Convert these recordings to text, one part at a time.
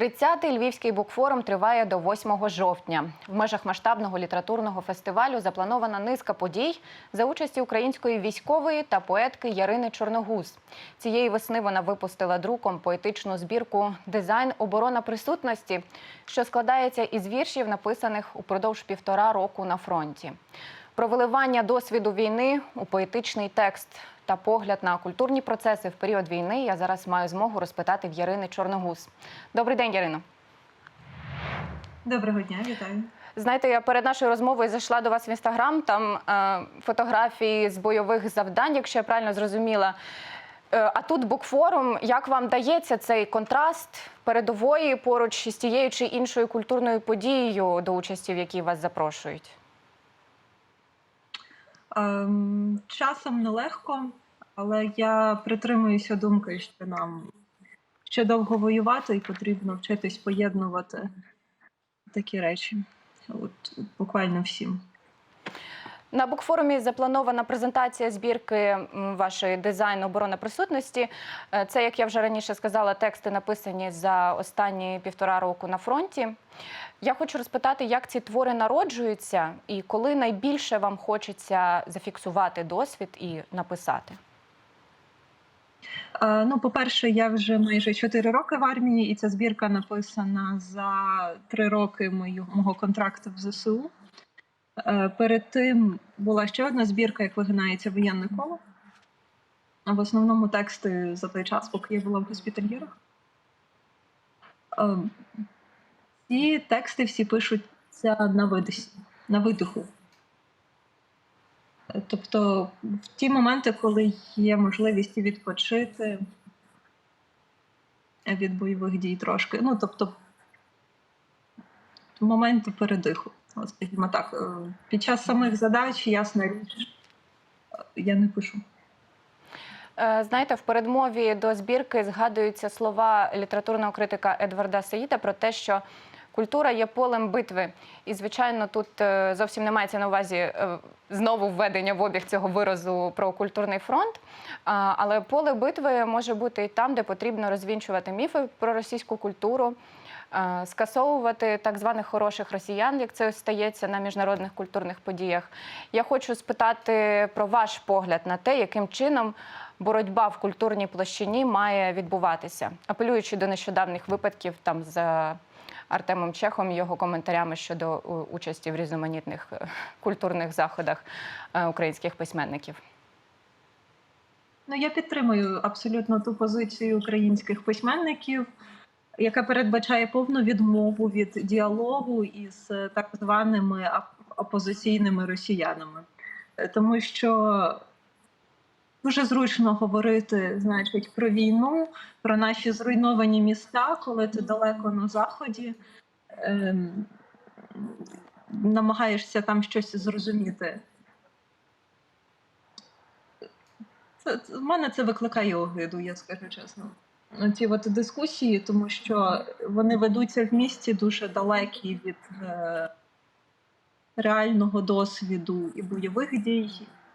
30-й львівський букфорум триває до 8 жовтня. В межах масштабного літературного фестивалю запланована низка подій за участі української військової та поетки Ярини Чорногуз. Цієї весни вона випустила друком поетичну збірку Дизайн оборона присутності, що складається із віршів, написаних упродовж півтора року на фронті. Про виливання досвіду війни у поетичний текст та погляд на культурні процеси в період війни я зараз маю змогу розпитати в Ярини Чорногуз. Добрий день, Ярино. Доброго дня, вітаю. Знаєте, я перед нашою розмовою зайшла до вас в інстаграм. Там е, фотографії з бойових завдань, якщо я правильно зрозуміла. Е, а тут букфорум. Як вам дається цей контраст передової поруч з тією чи іншою культурною подією, до участі в якій вас запрошують? Ем, часом нелегко, але я притримуюся думки, що нам ще довго воювати і потрібно вчитись поєднувати такі речі. От буквально всім. На букфорумі запланована презентація збірки вашої дизайн оборона присутності. Е, Це, як я вже раніше сказала, тексти написані за останні півтора року на фронті. Я хочу розпитати, як ці твори народжуються, і коли найбільше вам хочеться зафіксувати досвід і написати. Е, ну, по-перше, я вже майже 4 роки в армії, і ця збірка написана за 3 роки мою, мого контракту в ЗСУ. Е, перед тим була ще одна збірка, як вигинається воєнне коло. В основному тексти за той час, поки я була в госпітальєрах. Е, ці тексти всі пишуться на видисі, на видиху. Е, Тобто, в ті моменти, коли є можливість відпочити від бойових дій трошки. Ну, тобто, моменти передиху. От, скажімо так, е, під час самих задач, ясна річ, я не пишу. Е, Знаєте, в передмові до збірки згадуються слова літературного критика Едварда Саїда про те, що культура є полем битви. І, звичайно, тут е, зовсім не мається на увазі знову введення в обіг цього виразу про культурний фронт. Але поле битви може бути і там, де потрібно розвінчувати міфи про російську культуру. Е, Скасовувати так званих хороших росіян, як це стається на міжнародних культурних подіях. Я хочу спитати про ваш погляд на те, яким чином боротьба в культурній площині має відбуватися, апелюючи до нещодавніх випадків там з Артемом Чехом його коментарями щодо е, участі в різноманітних е, культурних заходах українських письменників. Ну, я підтримую абсолютно ту позицію українських письменників, яка передбачає повну відмову від діалогу із е, так званими опозиційними росіянами. Е, Тому що дуже зручно говорити, значить, про війну, про наші зруйновані міста, коли ти далеко на заході. Ем, намагаєшся там щось зрозуміти. Це, це- в мене це викликає огиду, я скажу чесно. Ці от дискусії, тому що вони ведуться в місті дуже далекі від е, реального досвіду і бойових дій,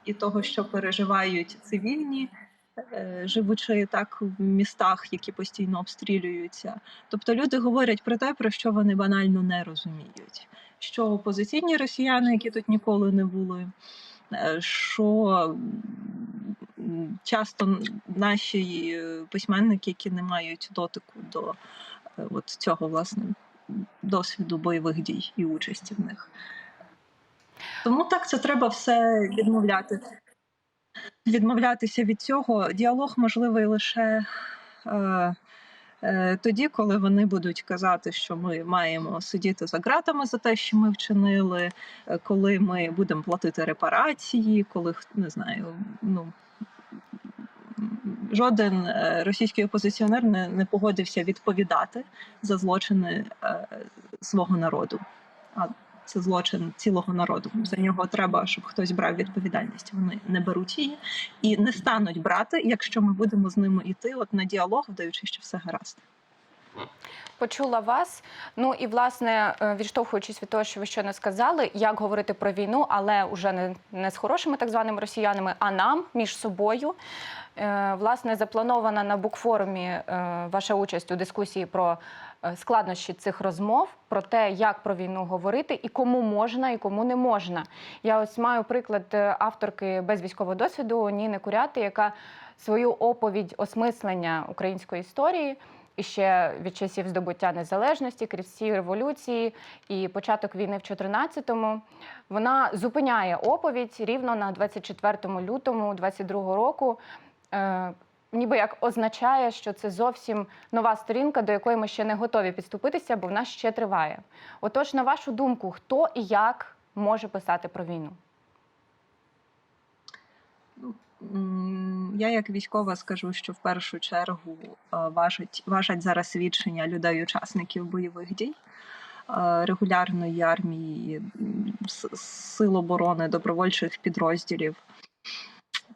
і того, що переживають цивільні, е, живучи так в містах, які постійно обстрілюються. Тобто люди говорять про те, про що вони банально не розуміють. Що опозиційні росіяни, які тут ніколи не були, е, що часто наші е, письменники, які не мають дотику до е, от цього власне досвіду бойових дій і участі в них. Тому так це треба все відмовляти. Відмовлятися від цього. Діалог можливий лише е, е, тоді, коли вони будуть казати, що ми маємо сидіти за ґратами за те, що ми вчинили, е, коли ми будемо платити репарації, коли не знаю, ну. Жоден е, російський опозиціонер не, не погодився відповідати за злочини е, свого народу. А це злочин цілого народу. За нього треба, щоб хтось брав відповідальність. Вони не беруть її і не стануть брати, якщо ми будемо з ними йти от на діалог, вдаючи, що все гаразд. Почула вас. Ну і власне, е, відштовхуючись від того, що ви щойно сказали, як говорити про війну, але вже не, не з хорошими так званими росіянами, а нам між собою. Е, Власне, запланована на букфорумі е, ваша участь у дискусії про складнощі цих розмов, про те, як про війну говорити і кому можна і кому не можна. Я ось маю приклад авторки без військового досвіду Ніни Куряти, яка свою оповідь осмислення української історії. Ще від часів здобуття незалежності, крізь всі революції і початок війни в 14-му, вона зупиняє оповідь рівно на 24 лютому 22 року. Е, ніби як означає, що це зовсім нова сторінка, до якої ми ще не готові підступитися, бо в нас ще триває. Отож, на вашу думку, хто і як може писати про війну? Я як військова скажу, що в першу чергу е, важать, важать зараз свідчення людей-учасників бойових дій, е, регулярної армії, сил оборони, добровольчих підрозділів.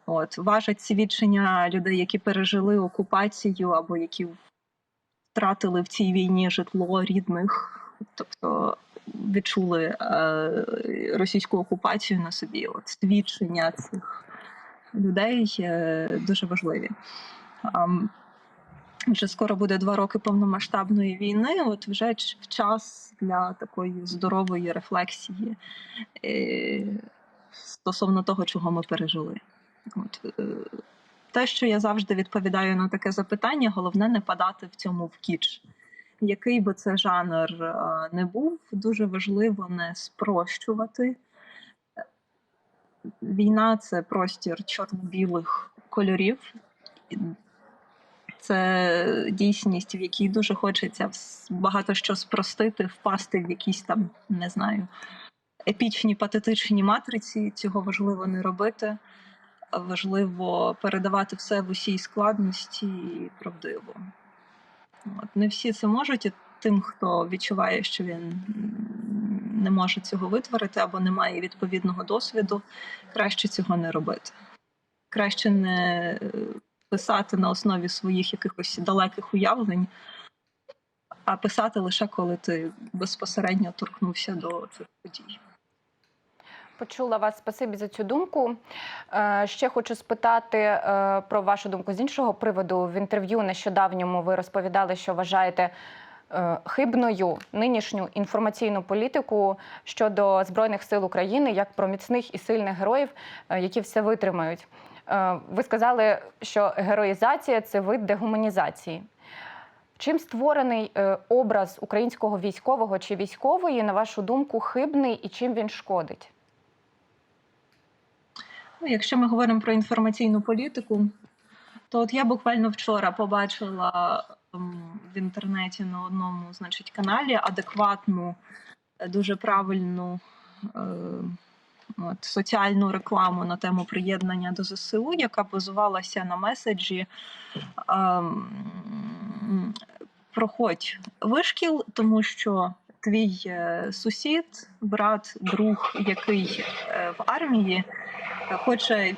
От, важать свідчення людей, які пережили окупацію або які втратили в цій війні житло рідних, тобто відчули е, російську окупацію на собі. От свідчення цих людей е, дуже важливі. Вже скоро буде два роки повномасштабної війни. От вже час для такої здорової рефлексії е, стосовно того, чого ми пережили. От, е, те, що я завжди відповідаю на таке запитання, головне не падати в цьому в кіч. Який би це жанр не був, дуже важливо не спрощувати. Війна це простір чорно-білих кольорів. Це дійсність, в якій дуже хочеться багато що спростити, впасти в якісь там, не знаю, епічні патетичні матриці. Цього важливо не робити. Важливо передавати все в усій складності і правдиво. От, не всі це можуть, і тим, хто відчуває, що він не може цього витворити або не має відповідного досвіду, краще цього не робити. Краще не е, писати на основі своїх якихось далеких уявлень, а писати лише коли ти безпосередньо торкнувся до цих подій. Почула вас, спасибі за цю думку. Е, Ще хочу спитати е, про вашу думку з іншого приводу. В інтерв'ю нещодавньому ви розповідали, що вважаєте хибною нинішню інформаційну політику щодо Збройних сил України як про міцних і сильних героїв, е, які все витримають. Е, Ви сказали, що героїзація це вид дегуманізації. Чим створений е, образ українського військового чи військової, на вашу думку, хибний і чим він шкодить? Ну, якщо ми говоримо про інформаційну політику, то от я буквально вчора побачила в інтернеті на одному значить, каналі адекватну, е, дуже правильну е, от, соціальну рекламу на тему приєднання до ЗСУ, яка базувалася на меседжі. ем, Проходь вишкіл, тому що твій е, сусід, брат, друг, який е, в армії, е, хоче е,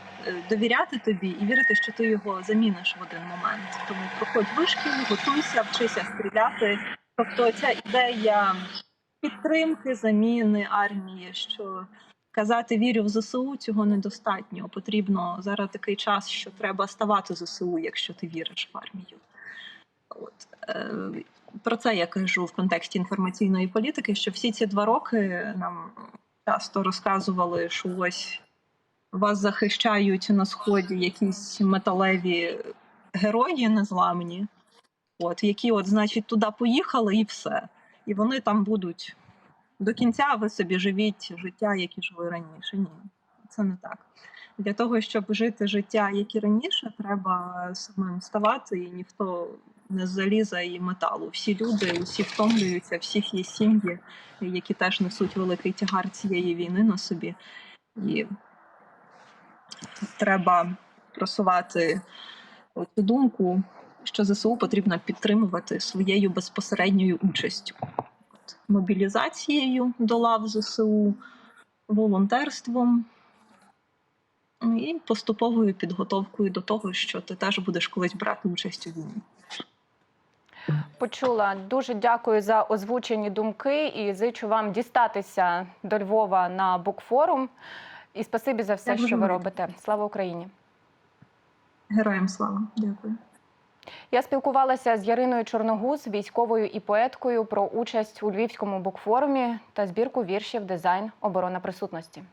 довіряти тобі і вірити, що ти його заміниш в один момент. Тому проходь вишкіл, готуйся, вчися стріляти. Тобто ця ідея підтримки, заміни армії, що казати вірю в ЗСУ цього недостатньо. Потрібно зараз такий час, що треба ставати ЗСУ, якщо ти віриш в армію. От. Е, про це я кажу в контексті інформаційної політики, що всі ці два роки нам часто розказували, що ось вас захищають на сході якісь металеві герої незламні, от, які, от, значить, туди поїхали і все. І вони там будуть до кінця, ви собі живіть життя, як і жили раніше. Ні, це не так. Для того, щоб жити життя, як і раніше, треба самим ставати, і ніхто не заліза і металу. Всі люди, усі втомлюються, всіх є сім'ї, які теж несуть великий тягар цієї війни на собі. І треба просувати цю думку, що ЗСУ потрібно підтримувати своєю безпосередньою участю, мобілізацією до лав ЗСУ, волонтерством і поступовою підготовкою до того, що ти теж будеш колись брати участь у війні. Почула. Дуже дякую за озвучені думки і зичу вам дістатися до Львова на букфорум. І спасибі за все, Я що ви робите. Слава Україні! Героям слава. Дякую. Я спілкувалася з Яриною Чорногуз, військовою і поеткою, про участь у Львівському букфорумі та збірку віршів Дизайн оборона присутності.